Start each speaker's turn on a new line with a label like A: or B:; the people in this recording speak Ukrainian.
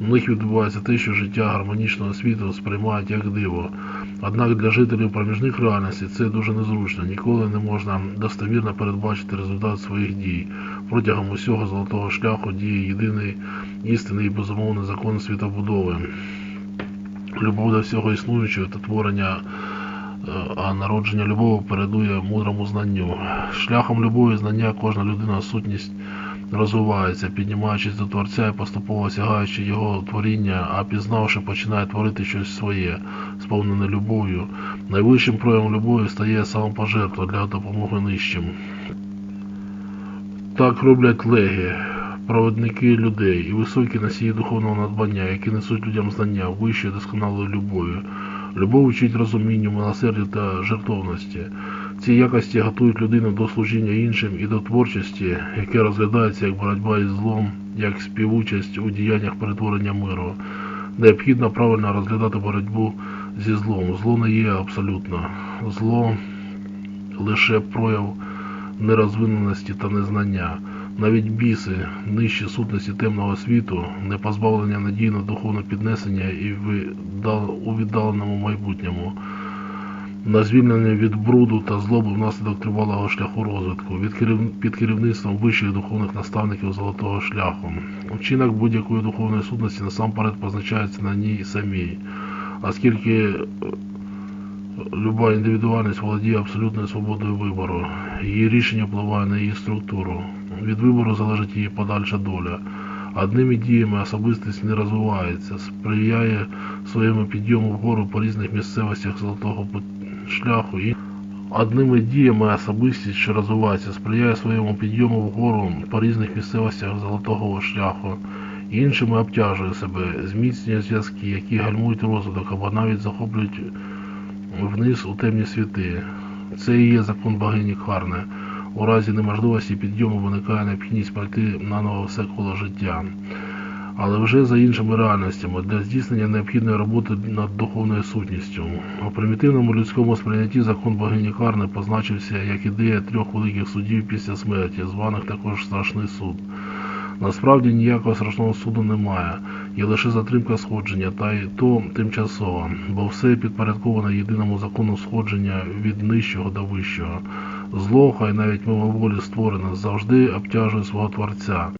A: У них відбувається те, що життя гармонічного світу сприймають як диво. Однак для жителів проміжних реальностей це дуже незручно. Ніколи не можна достовірно передбачити результат своїх дій. Протягом усього золотого шляху діє єдиний істинний і безумовний закон світобудови. Любов до всього існуючого та творення, е, а народження любові передує мудрому знанню. Шляхом любові знання кожна людина сутність розвивається, піднімаючись до Творця і поступово осягаючи його творіння, а пізнавши, починає творити щось своє, сповнене любов'ю. Найвищим проявом любові стає самопожертва для допомоги нижчим. Так роблять леги, проводники людей і високі носії духовного надбання, які несуть людям знання вищої досконалої любові. Любов вчить розумінню, милосердю та жертовності. Ці якості готують людину до служіння іншим і до творчості, яке розглядається як боротьба із злом, як співучасть у діяннях перетворення миру. Необхідно правильно розглядати боротьбу зі злом. Зло не є абсолютно. Зло лише прояв нерозвиненості та незнання. Навіть біси, нижчі сутності темного світу, не позбавлення на духовне піднесення і у віддаленому майбутньому, на звільнення від бруду та злоби внаслідок тривалого шляху розвитку, під керівництвом вищих духовних наставників золотого шляху. Вчинок будь-якої духовної сутності насамперед позначається на ній самій, оскільки е, люба індивідуальність володіє абсолютною свободою вибору. Її рішення впливає на її структуру. Від вибору залежить її подальша доля. Одними діями особистість не розвивається, сприяє своєму підйому вгору по різних місцевостях золотого пут- шляху. І одними діями особистість, що розвивається, сприяє своєму підйому вгору по різних місцевостях золотого шляху. Іншими обтяжує себе, зміцнює зв'язки, які гальмують розвиток або навіть захоплюють вниз у темні світи. Це і є закон богині Карне. У разі неможливості підйому виникає необхідність пройти наново все коло життя. Але вже за іншими реальностями для здійснення необхідної роботи над духовною сутністю. У примітивному людському сприйнятті закон богині Карни позначився як ідея трьох великих судів після смерті, званих також страшний суд. Насправді ніякого страшного суду немає, є лише затримка сходження, та й то тимчасова, бо все підпорядковано єдиному закону сходження від нижчого до вищого. Зло, хай навіть мимоволі створене, завжди обтяжує свого творця.